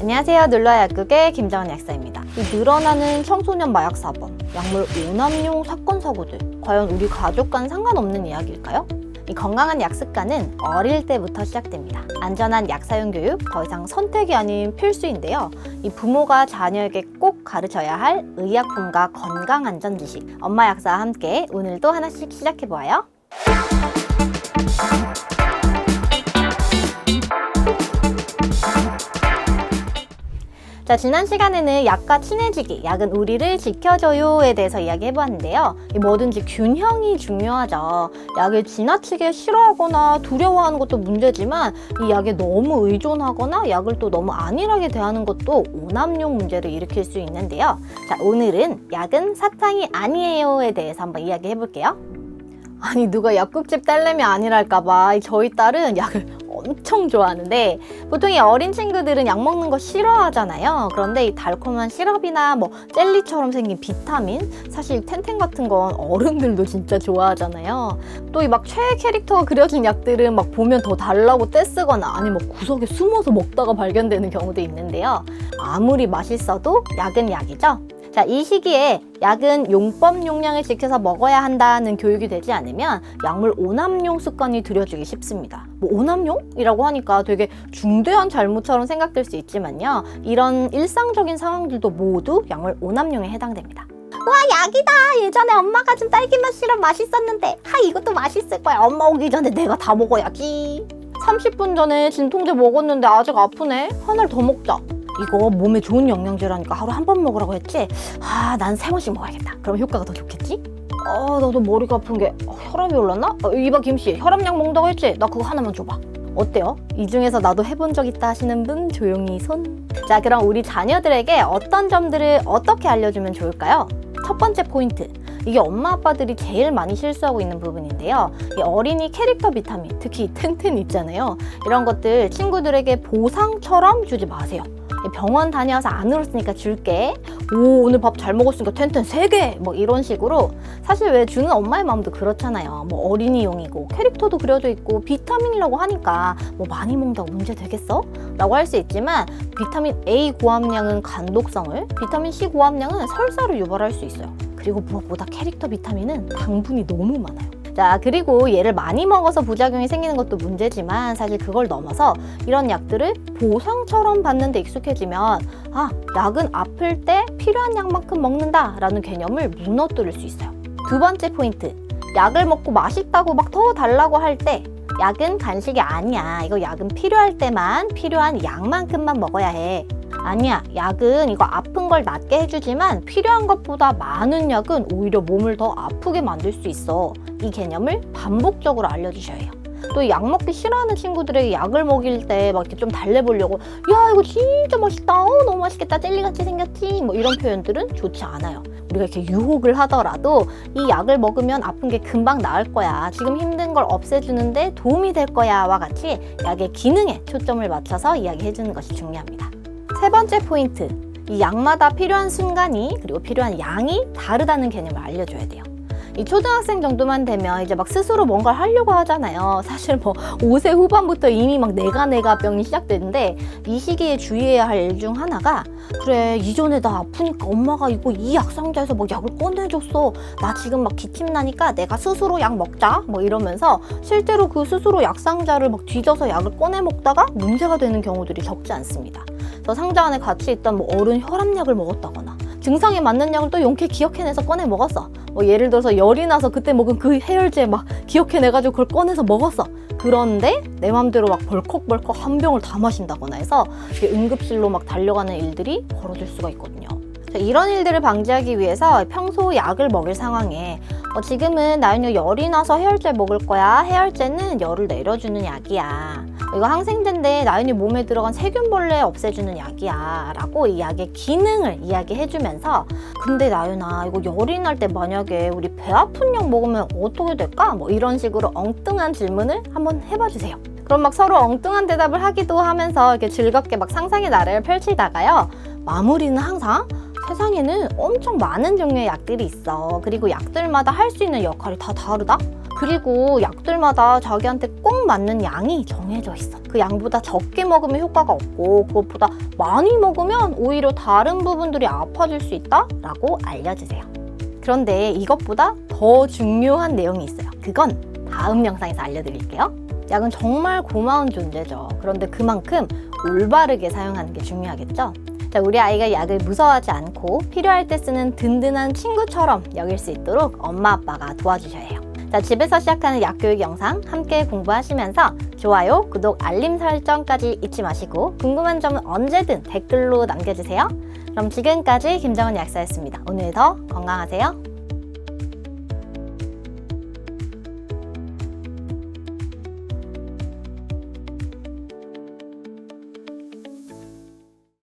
안녕하세요. 놀러와 약국의 김정은 약사입니다. 이 늘어나는 청소년 마약 사범, 약물 오남용 사건 사고들, 과연 우리 가족과는 상관없는 이야기일까요? 이 건강한 약 습관은 어릴 때부터 시작됩니다. 안전한 약 사용 교육, 더 이상 선택이 아닌 필수인데요. 이 부모가 자녀에게 꼭 가르쳐야 할 의약품과 건강 안전 지식, 엄마 약사와 함께 오늘도 하나씩 시작해 보아요. 자, 지난 시간에는 약과 친해지기, 약은 우리를 지켜줘요에 대해서 이야기해 보았는데요. 이 뭐든지 균형이 중요하죠. 약을 지나치게 싫어하거나 두려워하는 것도 문제지만 이 약에 너무 의존하거나 약을 또 너무 안일하게 대하는 것도 오남용 문제를 일으킬 수 있는데요. 자, 오늘은 약은 사탕이 아니에요에 대해서 한번 이야기해 볼게요. 아니 누가 약국집 딸내미 아니랄까봐 저희 딸은 약을 엄청 좋아하는데 보통 이 어린 친구들은 약 먹는 거 싫어하잖아요. 그런데 이 달콤한 시럽이나 뭐 젤리처럼 생긴 비타민 사실 텐텐 같은 건 어른들도 진짜 좋아하잖아요. 또 이 막 최애 캐릭터가 그려진 약들은 막 보면 더 달라고 떼쓰거나 아니면 뭐 구석에 숨어서 먹다가 발견되는 경우도 있는데요. 아무리 맛있어도 약은 약이죠. 자, 이 시기에 약은 용법 용량을 지켜서 먹어야 한다는 교육이 되지 않으면 약물 오남용 습관이 들여지기 쉽습니다. 뭐 오남용이라고 하니까 되게 중대한 잘못처럼 생각될 수 있지만요. 이런 일상적인 상황들도 모두 약물 오남용에 해당됩니다. 와 약이다 예전에 엄마가 준 딸기맛 시럽 맛있었는데 하 이것도 맛있을 거야 엄마 오기 전에 내가 다 먹어야지 30분 전에 진통제 먹었는데 아직 아프네 하나를 더 먹자 이거 몸에 좋은 영양제라니까 하루 한 번 먹으라고 했지? 아, 난 세 번씩 먹어야겠다. 그럼 효과가 더 좋겠지? 아, 나도 머리가 아픈 게 어, 혈압이 올랐나? 어, 이봐 김씨, 혈압약 먹는다고 했지? 나 그거 하나만 줘봐. 어때요? 이 중에서 나도 해본 적 있다 하시는 분 조용히 손. 자, 그럼 우리 자녀들에게 어떤 점들을 어떻게 알려주면 좋을까요? 첫 번째 포인트. 이게 엄마 아빠들이 제일 많이 실수하고 있는 부분인데요. 이 어린이 캐릭터 비타민, 특히 텐텐 있잖아요. 이런 것들 친구들에게 보상처럼 주지 마세요. 병원 다녀와서 안 울었으니까 줄게. 오, 오늘 밥 잘 먹었으니까 텐텐 세개뭐 이런 식으로. 사실 왜 주는 엄마의 마음도 그렇잖아요. 뭐 어린이용이고, 캐릭터도 그려져 있고, 비타민이라고 하니까 뭐 많이 먹는다고 문제 되겠어? 라고 할 수 있지만, 비타민 A 고함량은 간독성을, 비타민 C 고함량은 설사를 유발할 수 있어요. 그리고 무엇보다 캐릭터 비타민은 당분이 너무 많아요. 자, 그리고 얘를 많이 먹어서 부작용이 생기는 것도 문제지만 사실 그걸 넘어서 이런 약들을 보상처럼 받는데 익숙해지면 아, 약은 아플 때 필요한 약만큼 먹는다라는 개념을 무너뜨릴 수 있어요. 두 번째 포인트. 약을 먹고 맛있다고 막 더 달라고 할때 약은 간식이 아니야. 이거 약은 필요할 때만 필요한 양만큼만 먹어야 해. 아니야. 약은 이거 아픈 걸 낫게 해주지만 필요한 것보다 많은 약은 오히려 몸을 더 아프게 만들 수 있어. 이 개념을 반복적으로 알려주셔야 해요. 또 약 먹기 싫어하는 친구들에게 약을 먹일 때 막 이렇게 좀 달래보려고 야 이거 진짜 맛있다. 어, 너무 맛있겠다. 젤리같이 생겼지. 뭐 이런 표현들은 좋지 않아요. 우리가 이렇게 유혹을 하더라도 이 약을 먹으면 아픈 게 금방 나을 거야. 지금 힘든 걸 없애주는데 도움이 될 거야 와 같이 약의 기능에 초점을 맞춰서 이야기해 주는 것이 중요합니다. 세 번째 포인트. 이 약마다 필요한 순간이 그리고 필요한 양이 다르다는 개념을 알려줘야 돼요 이 초등학생 정도만 되면 이제 막 스스로 뭔가를 하려고 하잖아요. 사실 뭐 5세 후반부터 이미 막 내가 내가 병이 시작되는데 이 시기에 주의해야 할 일 중 하나가 그래 이전에 나 아프니까 엄마가 이거 이 약상자에서 막 약을 꺼내줬어. 나 지금 막 기침 나니까 내가 스스로 약 먹자. 뭐 이러면서 실제로 그 스스로 약상자를 막 뒤져서 약을 꺼내 먹다가 문제가 되는 경우들이 적지 않습니다. 저 상자 안에 같이 있던 뭐 어른 혈압약을 먹었다거나 증상에 맞는 약을 또 용케 기억해내서 꺼내 먹었어. 뭐 예를 들어서 열이 나서 그때 먹은 그 해열제 막 기억해내가지고 그걸 꺼내서 먹었어. 그런데 내 맘대로 막 벌컥벌컥 한 병을 다 마신다거나 해서 응급실로 막 달려가는 일들이 벌어질 수가 있거든요. 자, 이런 일들을 방지하기 위해서 평소 약을 먹일 상황에 어, 지금은 나연이 열이 나서 해열제 먹을 거야. 해열제는 열을 내려주는 약이야. 이거 항생제인데 나연이 몸에 들어간 세균벌레 없애주는 약이야. 라고 이 약의 기능을 이야기해주면서 근데 나연아 이거 열이 날 때 만약에 우리 배 아픈 약 먹으면 어떻게 될까? 뭐 이런 식으로 엉뚱한 질문을 한번 해봐 주세요. 그럼 막 서로 엉뚱한 대답을 하기도 하면서 이렇게 즐겁게 막 상상의 나래를 펼치다가요. 마무리는 항상 세상에는 엄청 많은 종류의 약들이 있어. 그리고 약들마다 할 수 있는 역할이 다 다르다? 그리고 약들마다 자기한테 꼭 맞는 양이 정해져 있어. 그 양보다 적게 먹으면 효과가 없고 그것보다 많이 먹으면 오히려 다른 부분들이 아파질 수 있다라고 알려주세요. 그런데 이것보다 더 중요한 내용이 있어요. 그건 다음 영상에서 알려드릴게요. 약은 정말 고마운 존재죠. 그런데 그만큼 올바르게 사용하는 게 중요하겠죠. 자, 우리 아이가 약을 무서워하지 않고 필요할 때 쓰는 든든한 친구처럼 여길 수 있도록 엄마 아빠가 도와주셔야 해요. 자, 집에서 시작하는 약 교육 영상 함께 공부하시면서 좋아요, 구독, 알림 설정까지 잊지 마시고 궁금한 점은 언제든 댓글로 남겨주세요. 그럼 지금까지 김정은 약사였습니다. 오늘도 건강하세요.